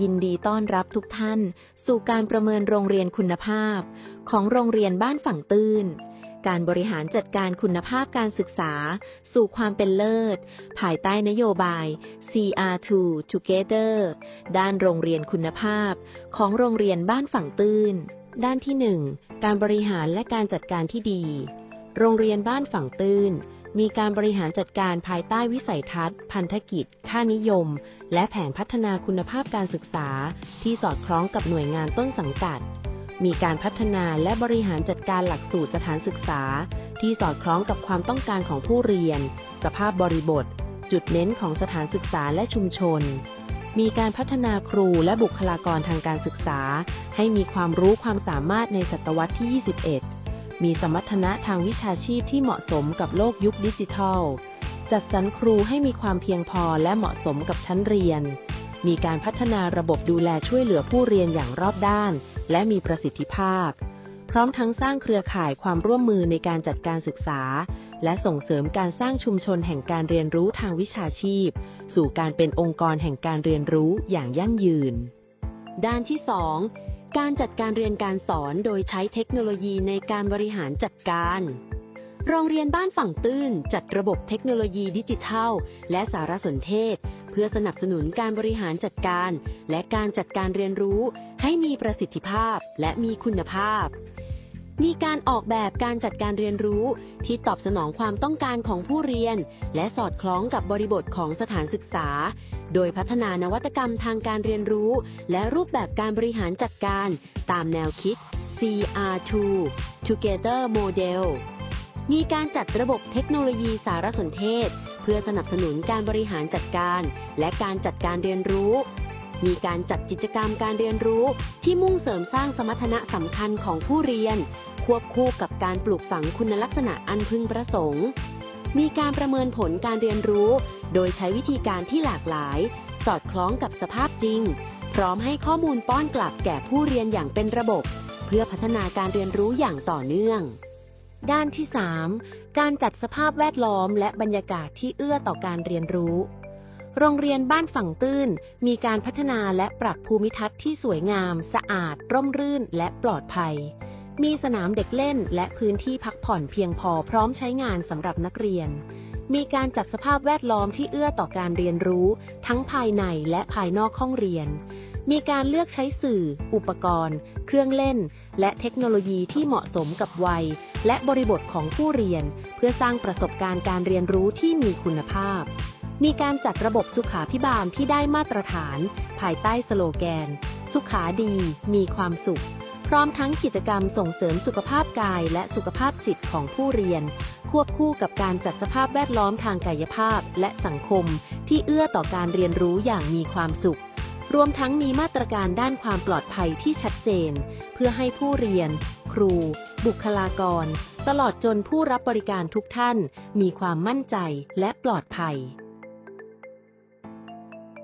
ยินดีต้อนรับทุกท่าน สู่การประเมินโรงเรียนคุณภาพ ของโรงเรียนบ้านฝั่งตื้น การบริหารจัดการคุณภาพการศึกษา สู่ความเป็นเลิศ ภายใต้นโยบาย CR2 Together ด้านโรงเรียนคุณภาพ ของโรงเรียนบ้านฝั่งตื้น ด้านที่ 1 การบริหารและการจัดการที่ดี โรงเรียนบ้านฝั่งตื้น มีการบริหารจัดการภายใต้วิสัยทัศน์ พันธกิจ ค่านิยม และแผนพัฒนาคุณภาพการศึกษา ที่สอดคล้องกับหน่วยงานต้นสังกัด มีการพัฒนาและบริหารจัดการหลักสูตรสถานศึกษา ที่สอดคล้องกับความต้องการของผู้เรียน สภาพบริบท จุดเน้นของสถานศึกษาและชุมชน มีการพัฒนาครูและบุคลากรทางการศึกษา ให้มีความรู้ความสามารถในศตวรรษที่ 21 มีสมรรถนะทางวิชาชีพที่เหมาะสมกับโลกยุคดิจิทัล จัดสรรครูให้มีความเพียงพอและเหมาะสมกับชั้นเรียน มีการพัฒนาระบบดูแลช่วยเหลือผู้เรียนอย่างรอบด้าน และมีประสิทธิภาพ พร้อมทั้งสร้างเครือข่ายความร่วมมือในการจัดการศึกษา และส่งเสริมการสร้างชุมชนแห่งการเรียนรู้ทางวิชาชีพ สู่การเป็นองค์กรแห่งการเรียนรู้อย่างยั่งยืน ด้านที่ 2 การจัดการเรียนการสอนโดยใช้เทคโนโลยีในการบริหารจัดการ โรงเรียนบ้านฝั่งตื้นจัดระบบเทคโนโลยีดิจิทัล และสารสนเทศ เพื่อสนับสนุนการบริหารจัดการ และการจัดการเรียนรู้ ให้มีประสิทธิภาพและมีคุณภาพ มีการออกแบบการจัดการเรียนรู้ ที่ตอบสนองความต้องการของผู้เรียน และสอดคล้องกับบริบทของสถานศึกษา โดยพัฒนานวัตกรรมทางการเรียนรู้ และรูปแบบการบริหารจัดการ ตามแนวคิด CR2 Together Model มีการจัดระบบเทคโนโลยีสารสนเทศ เพื่อสนับสนุนการบริหารจัดการ และการจัดการเรียนรู้ มีการจัดกิจกรรมการเรียนรู้ที่มุ่งเสริมสร้างสมรรถนะสำคัญของผู้เรียน ควบคู่กับการปลูกฝังคุณลักษณะอันพึงประสงค์ มีการประเมินผลการเรียนรู้ โดยใช้วิธีการที่หลากหลาย สอดคล้องกับสภาพจริง พร้อมให้ข้อมูลป้อนกลับแก่ผู้เรียนอย่างเป็นระบบ เพื่อพัฒนาการเรียนรู้อย่างต่อเนื่อง ด้านที่ 3 การจัดสภาพแวดล้อมและบรรยากาศที่เอื้อต่อการเรียนรู้ โรงเรียนบ้านฝั่งตื้น มีการพัฒนาและปรับภูมิทัศน์ที่สวยงาม สะอาด ร่มรื่น และปลอดภัย มีสนามเด็กเล่น และพื้นที่พักผ่อนเพียงพอพร้อมใช้งานสำหรับนักเรียน มีการจัดสภาพแวดล้อมที่เอื้อต่อการเรียนรู้ ทั้งภายในและภายนอกห้องเรียน มีการเลือกใช้สื่อ อุปกรณ์ เครื่องเล่น และเทคโนโลยีที่เหมาะสมกับวัย และบริบทของผู้เรียน เพื่อสร้างประสบการณ์การเรียนรู้ที่มีคุณภาพ มีการจัดระบบสุขาพิบาลที่ได้มาตรฐาน ภายใต้สโลแกน สุขาดี มีความสุข พร้อมทั้งกิจกรรมส่งเสริมสุขภาพกายและสุขภาพจิตของผู้เรียน ควบคู่กับการจัดสภาพแวดล้อมทางกายภาพและสังคม ที่เอื้อต่อการเรียนรู้อย่างมีความสุข รวมทั้งมีมาตรการด้านความปลอดภัยที่ชัดเจน เพื่อให้ผู้เรียน ครู บุคลากร ตลอดจนผู้รับบริการทุกท่าน มีความมั่นใจและปลอดภัย